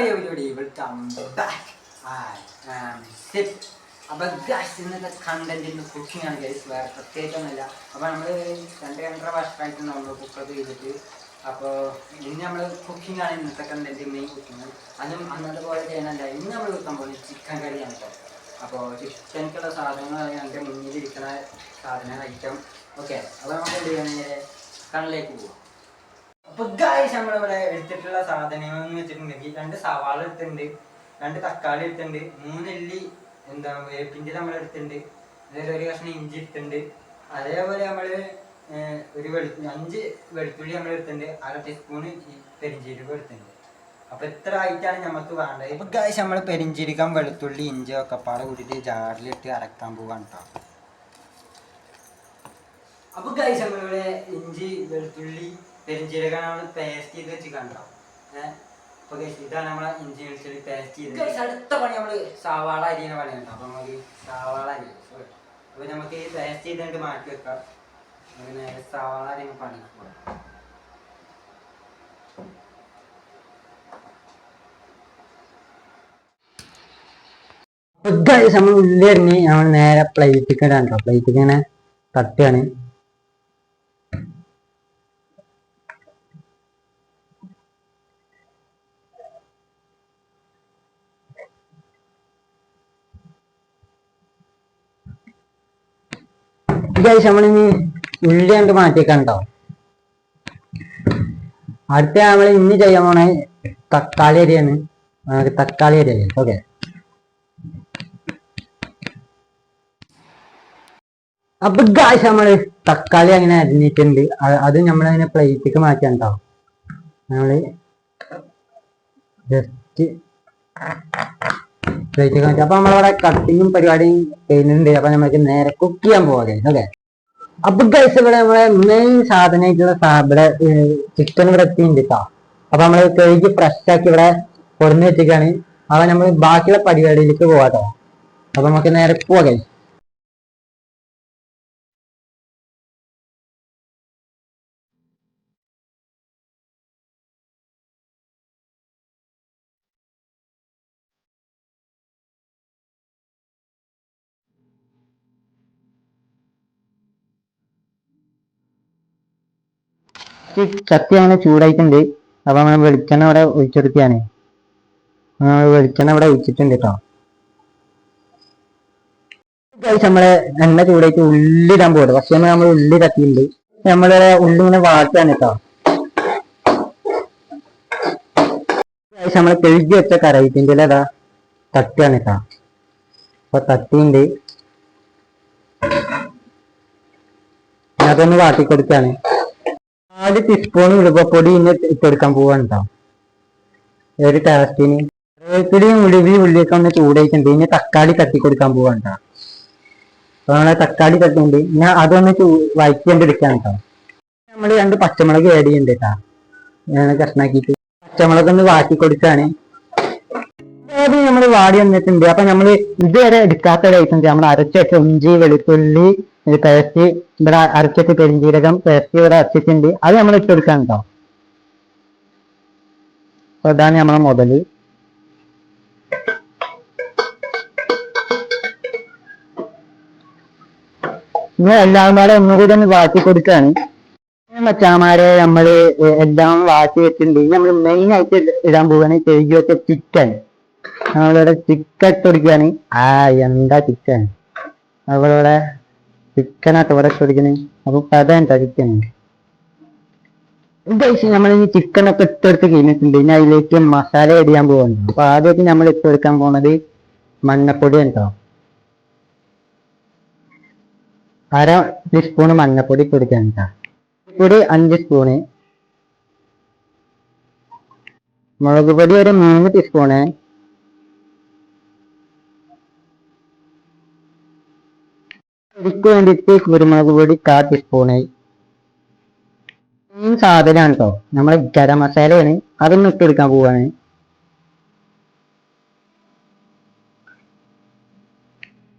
Hello everybody welcome back sip അപ്പൊ guys ഇന്നത്തെ content ഇന്ന് കുക്കിംഗ് ആണ് ഗൈസ് വേറെ പ്രത്യേകിച്ചൊന്നുമില്ല. അപ്പൊ നമ്മൾ രണ്ട് രണ്ടര വർഷമായിട്ട് നമ്മൾ കുക്കൊക്കെ ചെയ്തിട്ട് അപ്പോൾ ഇനി നമ്മൾ കുക്കിംഗ് ആണ് ഇന്നത്തെ കണ്ടന്റ് മെയിൻ കുക്കിംഗ് അതും അന്നത്തെ പോലെ ചെയ്യാനല്ല ഇന്ന് നമ്മൾ വെക്കാൻ പോകുന്നത് ചിക്കൻ കറിയാണ് കേട്ടോ. അപ്പോൾ ചിക്കനിക്കുള്ള സാധനങ്ങൾ എന്റെ മുന്നിലിരിക്കുന്ന സാധനങ്ങൾ ഐറ്റം ഓക്കെ അപ്പോൾ നമുക്ക് എന്ത് ചെയ്യണം നേരെ കണ്ണിലേക്ക് പോവാം. അപ്പൊ ഗായ്സ് നമ്മളിവിടെ എടുത്തിട്ടുള്ള സാധനങ്ങൾ എന്ന് വെച്ചിട്ടുണ്ടെങ്കിൽ രണ്ട് സവാള എടുത്തിട്ടുണ്ട് രണ്ട് തക്കാളി എടുത്തിട്ടുണ്ട് മൂന്നെല്ലി എന്താ വേപ്പിന്റെ നമ്മൾ എടുത്തിട്ടുണ്ട് അതേപോലെ ഒരു കഷ്ണം ഇഞ്ചി എടുത്തിട്ടുണ്ട് അതേപോലെ നമ്മൾ ഒരു വെളു അഞ്ച് വെളുത്തുള്ളി നമ്മൾ എടുത്തിട്ടുണ്ട് അര ടീസ്പൂണ് പെരിഞ്ചീരകം എടുത്തിട്ടുണ്ട്. അപ്പൊ ഇത്ര ആയിട്ടാണ് നമുക്ക് വേണ്ടത്. ഇപ്പൊ ഗായ്സ് നമ്മൾ പെരിഞ്ചീരകം വെളുത്തുള്ളി ഇഞ്ചി ഒക്കെ പാടെ കൂട്ടിയിട്ട് ജാറിലിട്ട് അരക്കാൻ പോവാണ് കേട്ടോ അപ്പൊ ഗായ്സ് നമ്മളിവിടെ ഇഞ്ചി വെളുത്തുള്ളി പെരിഞ്ചീരകം നമ്മൾ പേസ്റ്റ് ചെയ്ത് വെച്ച് കണ്ടോ? അപ്പൊ ഇതാണ് നമ്മളെ ഇഞ്ചി വെളുത്തുള്ളി പേസ്റ്റ് ചെയ്ത് അടുത്ത പണി നമ്മൾ സവാള അരിയുടെ പണി കണ്ടോ അപ്പൊ നമുക്ക് സവാള അരി അപ്പൊ നമുക്ക് ഈ പേസ്റ്റ് ചെയ്തിട്ട് മാറ്റി വെക്കാം. നമുക്ക് നേരെ സവാള അരി പണി പോകാം നമ്മൾ ഉള്ളി അരിഞ്ഞ് നമ്മൾ നേരെ പ്ലേറ്റിക്ക് ഇടാൻ കേട്ടോ. പ്ലേറ്റിക്ക് ഇങ്ങനെ തട്ടുകയാണ്. ഗൈസ് നമ്മളിനി ഉള്ളി കണ്ട് മാറ്റിക്കണ്ടോ അടുത്ത നമ്മൾ ഇന്ന് ചെയ്യാൻ പോണേ തക്കാളി അരിയാണ്. നമുക്ക് തക്കാളി അരിയല്ലേ ഓക്കെ. അപ്പൊ ഗായ്സ് നമ്മൾ തക്കാളി അങ്ങനെ അരിഞ്ഞിട്ടുണ്ട്. അത് നമ്മളതിനെ പ്ലേറ്റിക്ക് മാറ്റാൻ ഉണ്ടാവും നമ്മൾ ജസ്റ്റ് പ്ലേറ്റിക്ക് കാണിച്ചു അപ്പൊ നമ്മളവിടെ കട്ടിങ്ങും പരിപാടിയും ചെയ്യുന്നുണ്ട്. അപ്പൊ നമുക്ക് നേരെ കുക്ക് ചെയ്യാൻ പോവാതെ അല്ലേ അപ്പൊ ഗൈസ് ഇവിടെ നമ്മളെ മെയിൻ സാധനമായിട്ടുള്ള ഇവിടെ ചിക്കൻ ഇവിടെ എത്തിയിട്ടുണ്ട് കേട്ടോ അപ്പൊ നമ്മൾ കഴുകി ഫ്രഷ് ആക്കി ഇവിടെ കൊടുന്ന് വെച്ചിട്ടാണ് അപ്പൊ നമ്മൾ ബാക്കിയുള്ള പരിപാടിയിലേക്ക് പോവാട്ടോ അപ്പൊ നമുക്ക് നേരെ പോവാ ഗൈസ് ചട്ടി അങ്ങനെ ചൂടായിട്ടുണ്ട്. അപ്പൊ നമ്മൾ വെളിച്ചെണ്ണ അവിടെ ഒഴിച്ചെടുക്കുകയാണ്. നമ്മൾ വെളിച്ചെണ്ണ അവിടെ ഒഴിച്ചിട്ടുണ്ട് കേട്ടോ നമ്മളെ എണ്ണ ചൂടായിട്ട് ഉള്ളി ഇടാൻ പോകട്ടെ പക്ഷെ നമ്മൾ ഉള്ളി തട്ടിയിട്ടുണ്ട്. നമ്മളെ ഉള്ളി ഇങ്ങനെ വാട്ടാണ് കേട്ടോ നമ്മളെ കഴുകി വെച്ച കറയിത്തിന്റെ അതാ തട്ടാണ് കേട്ടോ അപ്പൊ തട്ടിയുണ്ട് അതൊന്ന് വാട്ടിക്കൊടുക്കാണ് നാല് ടീസ്പൂൺ ഉലുവപ്പൊടി ഇന്ന് ഇട്ടെടുക്കാൻ പോവാണ് കേട്ടോ ഒരു ടേസ്റ്റിന് വേപ്പിടിയും ഉലുവി ഉള്ളിയൊക്കെ ഒന്ന് ചൂടായിട്ടുണ്ട്. ഇനി തക്കാളി തട്ടി കൊടുക്കാൻ പോവാണ് കേട്ടോ അപ്പൊ നമ്മളെ തക്കാളി തട്ടുണ്ട് ഞാൻ അതൊന്ന് ചൂ എടുക്കാൻ കേട്ടോ നമ്മൾ രണ്ട് പച്ചമുളക് ആഡ് ചെയ്യുന്നുണ്ട് കേട്ടോ ഞാൻ കഷ്ണാക്കിയിട്ട്. പച്ചമുളക് ഒന്ന് വാട്ടി കൊടുക്കാണ്. നമ്മൾ വാടി വന്നിട്ടുണ്ട്. അപ്പൊ നമ്മൾ ഇതുവരെ എടുക്കാത്ത ഐറ്റം നമ്മൾ അരച്ചിട്ട് ഇഞ്ചി വെളുത്തുള്ളി പേസ്റ്റ് ഇവിടെ അരച്ചിട്ട് പെരിഞ്ചീരകം പേസ്റ്റ് ഇവിടെ അരച്ചിട്ടുണ്ട്. അത് നമ്മൾ ഇട്ട് കൊടുക്കാൻ കേട്ടോ അതാണ് നമ്മളെ മുതൽ. ഇനി എല്ലാം കൂടെ ഒന്നുകൂടി ഒന്ന് വാട്ടി കൊടുക്കാണ്. മച്ചാമാരെ നമ്മൾ എല്ലാം വാട്ടി വെച്ചിട്ടുണ്ട്. നമ്മൾ മെയിൻ ആയിട്ട് ഇടാൻ പോവാണ് ചെറിയ ചിക്കൻ. നമ്മളിവിടെ ചിക്കൻ ഇട്ടുകൊടുക്കുകയാണ് ആ എന്താ ചിക്കൻ അവളിവിടെ ചിക്കനാട്ട് ഇട്ടുകൊടുക്കണേ അപ്പൊ കഥ എന്താ ചിക്കൻ ചിക്കൻ ഒക്കെ ഇട്ടെടുത്ത് കഴിഞ്ഞിട്ടുണ്ട്. ഇനി അതിലേക്ക് മസാല ഇടിയാൻ പോകുന്നുണ്ട് അപ്പൊ ആദ്യമായിട്ട് നമ്മൾ ഇട്ടെടുക്കാൻ പോണത് മഞ്ഞപ്പൊടി ഉണ്ടോ? അര ടീസ്പൂൺ മഞ്ഞപ്പൊടി കേട്ടോ. പൊടി അഞ്ച് സ്പൂണ് മുളക് പൊടി ഒരു മൂന്ന് ടീസ്പൂണ് പൊടിക്ക് വേണ്ടിയിട്ട് കുരുമുളക് പൊടി കാ ടീസ്പൂണ് മെയിൻ സാധനമാണ് കേട്ടോ നമ്മൾ ഗരം മസാലയാണ്. അതൊന്നും ഇട്ടെടുക്കാൻ പോവാണ്.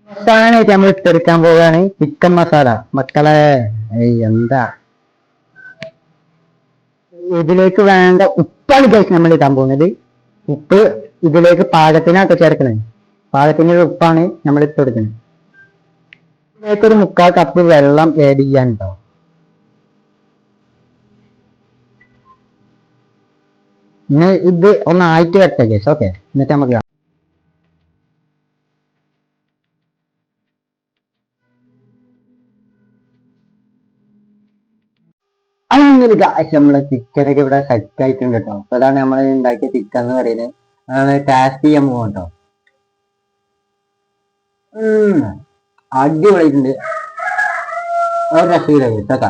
മസാലയായിട്ട് നമ്മൾ ഇട്ടെടുക്കാൻ പോവുകയാണ് ചിക്കൻ മസാല മക്കളെ എന്താ? ഇതിലേക്ക് വേണ്ട ഉപ്പാണ് കഴിച്ച് നമ്മൾ ഇടാൻ പോകുന്നത്. ഉപ്പ് ഇതിലേക്ക് പാകത്തിനാട്ടോ ചേർക്കണേ. പാകത്തിന്റെ ഉപ്പാണ് നമ്മൾ ഇട്ട് കൊടുക്കുന്നത് ഇതിലേക്ക് ഒരു മുക്കാൽ കപ്പ് വെള്ളം ആഡ് ചെയ്യാനുണ്ടോ? ഇനി ഇത് ഒന്ന് ആയിട്ട് വെട്ടെ കേസ് ഓക്കെ എന്നിട്ട് നമുക്ക്. അങ്ങനെ ഗായ്സ് നമ്മളെ ചിക്കനൊക്കെ ഇവിടെ സെറ്റ് ആയിട്ടുണ്ട് കേട്ടോ അപ്പൊ അതാണ് നമ്മൾ ഉണ്ടാക്കിയ ചിക്കൻ എന്ന് പറയുന്നത്. അതാണ് ടേസ്റ്റ് ചെയ്യാൻ പോകും കേട്ടോ. അടിപൊളിയായിട്ടുണ്ട്. ഒരു രസമില്ല കേട്ടോ.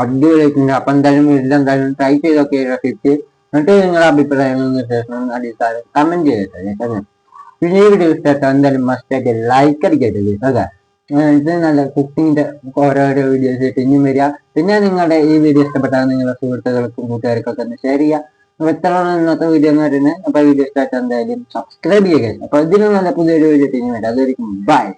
അടിപൊളിയായിട്ടുണ്ട്. അപ്പൊ എന്തായാലും വീട്ടിൽ എന്തായാലും ട്രൈ ചെയ്തൊക്കെ റെസിപ്പി എന്നിട്ട് നിങ്ങളുടെ അഭിപ്രായങ്ങളും നിർദ്ദേശങ്ങളും അടിസ്ഥാനം കമന്റ് ചെയ്തിട്ട് കേട്ടോ. പിന്നെ ഈ വീഡിയോ ഇഷ്ടപ്പെട്ടോ എന്തായാലും മസ്റ്റ് ആയിട്ട് ലൈക്ക് അടിക്കട്ടെ കേട്ടോ. ഇത് നല്ല കുക്കിങ്ങിന്റെ ഓരോരോ വീഡിയോസ് ആയിട്ട് ഇനിയും വരിക. പിന്നെ നിങ്ങളുടെ ഈ വീഡിയോ ഇഷ്ടപ്പെട്ടാൽ നിങ്ങളുടെ സുഹൃത്തുക്കൾക്കും കൂട്ടുകാർക്കൊക്കെ ഒന്ന് ഷെയർ ചെയ്യുക. അപ്പൊ ഇത്രയാണ് ഇന്നത്തെ വീഡിയോ എന്ന് പറയുന്നത് അപ്പൊ വീഡിയോ ഇഷ്ടമായിട്ട് എന്തായാലും സബ്സ്ക്രൈബ് ചെയ്യുക. അപ്പൊ ഇതിനും നല്ല പുതിയൊരു വീഡിയോ ടീം വരാം. അതായിരിക്കും ബൈ